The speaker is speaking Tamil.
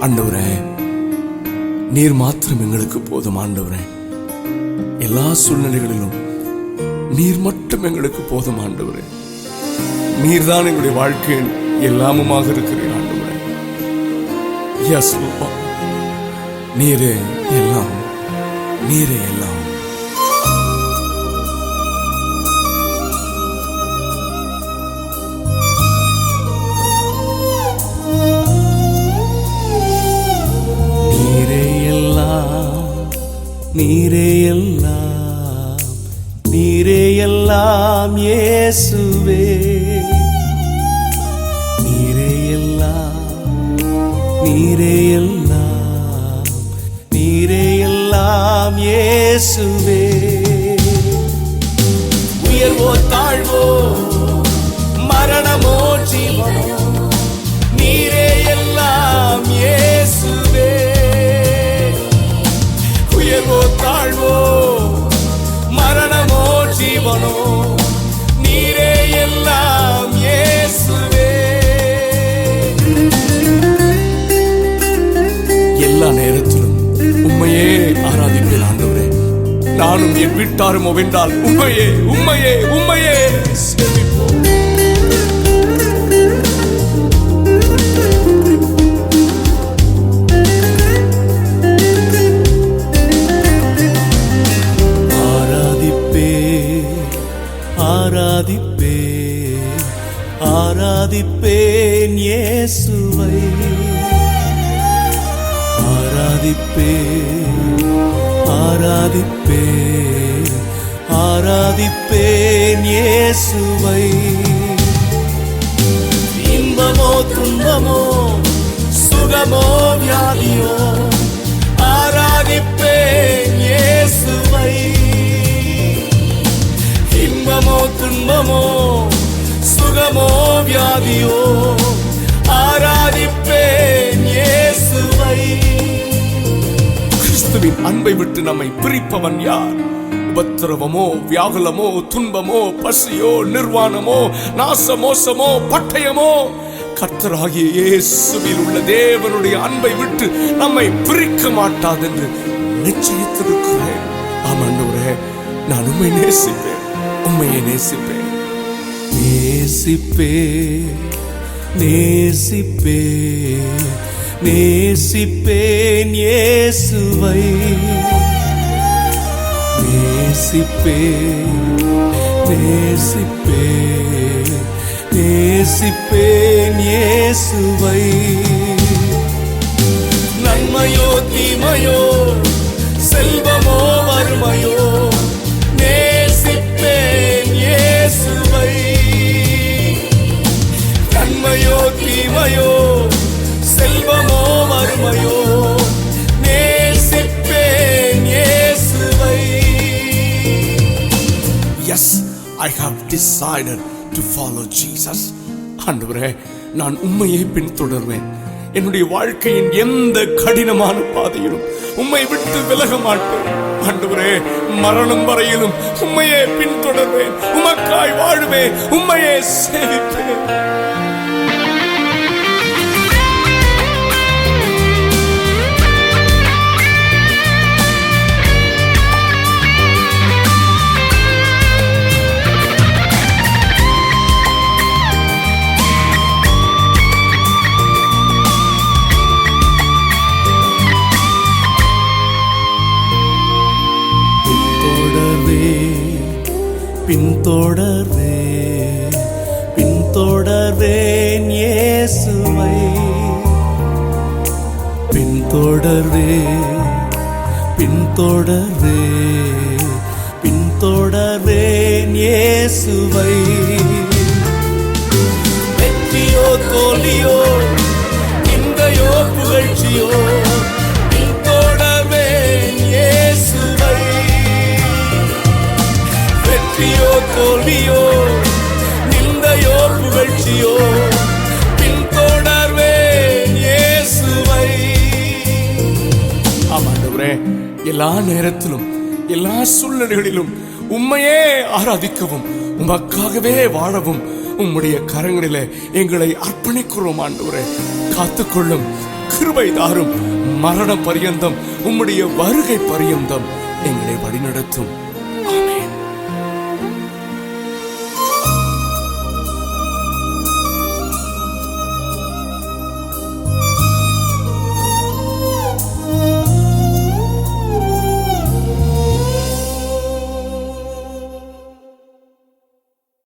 ஆண்டவரே நீர் மாத்திரம் எங்களுக்கு போதும் ஆண்டவரே. எல்லா சூழ்நிலைகளிலும் நீர் மட்டும் எங்களுக்கு போதும் ஆண்டவரே. நீர்தான் எங்களுடைய வாழ்க்கையின் எல்லாமுமாக இருக்கிறீர் ஆண்டவரே. எஸ் நீரே எல்லாம் நீரே எல்லாம். நீரே எல்லாம் நீரே எல்லாம் இயேசுவே. நீரே எல்லாம் நீரே எல்லாம் நீரே எல்லாம் இயேசுவே. உயர்வோ தாழ்வோ மரணமோ ஜீவனோ. ஜீவனோ நீரே எல்லாம் இயேசுவே. எல்லா நேரத்திலும் உண்மையே ஆராதிப்பேன் ஆண்டவரே. நானும் என் வீட்டாரும் வென்றால் உண்மையே உண்மையே உண்மையே ஆராதிப்பேன் இயேசுவை. ஆராதிப்பேன் ஆராதிப்பேன் ஆராதிப்பேன் இயேசுவை. இன்பமோ துன்பமோ சுகமோ வியாதியோ ஆராதிப்பேன் இயேசுவை. இன்பமோ துன்பமோ வியாதியோ ஆராதிப்பேன் இயேசுவை. கிறிஸ்துவின் அன்பை விட்டு நம்மை பிரிப்பவன் யார்? உபத்திரவமோ வியாகுலமோ துன்பமோ பசியோ நிர்வாணமோ நாசமோசமோ பட்டயமோ கர்த்தராகிய இயேசுவில் உள்ள தேவனுடைய அன்பை விட்டு நம்மை பிரிக்க மாட்டாதென்று நிச்சயித்திருக்கிறேன் ஆமாண்டவரே நான் உண்மை நேசிப்பேன் உண்மையை நேசிப்பேன். நேசிப்பே நேசிப்பே நேசிப்பேன் இயேசுவை. நேசிப்பே நேசிப்பே நேசிப்பேன் இயேசுவை. நன்மையோ தீமையோ செல்வமோ வறுமையோ தீமையோ செல்வமோ மறுமையோ yes I have decided to follow Jesus ஆண்டவரே நான் உண்மையை பின்தொடர்வேன். என்னுடைய வாழ்க்கையின் எந்த கடினமான பாதையிலும் உண்மை விட்டு விலக மாட்டேன். ஆண்டவரே மரணம் வரையிலும் உண்மையை பின்தொடர்வேன். உமக்காய் வாழ்வேன் உண்மையே சேவிப்பேன். பின்தொடர்வே பின்தொடர்வேன் இயேசுவை. பின்தொடர்வே பின்தொடர்வே பின்தொடர்வேன் இயேசுவை. எல்லா நேரத்திலும் எல்லா சூழ்நிலைகளிலும் உம்மையே ஆராதிக்கவும் உமக்காகவே வாழவும் உம்முடைய கரங்களிலே எங்களை அர்ப்பணிக்கிறோம் ஆண்டவரே. காத்துக்கொள்ளும் கிருபை தாரும் மரண பரியந்தம் உம்முடைய வருகை பரியந்தம் எங்களை வழிநடத்தும்.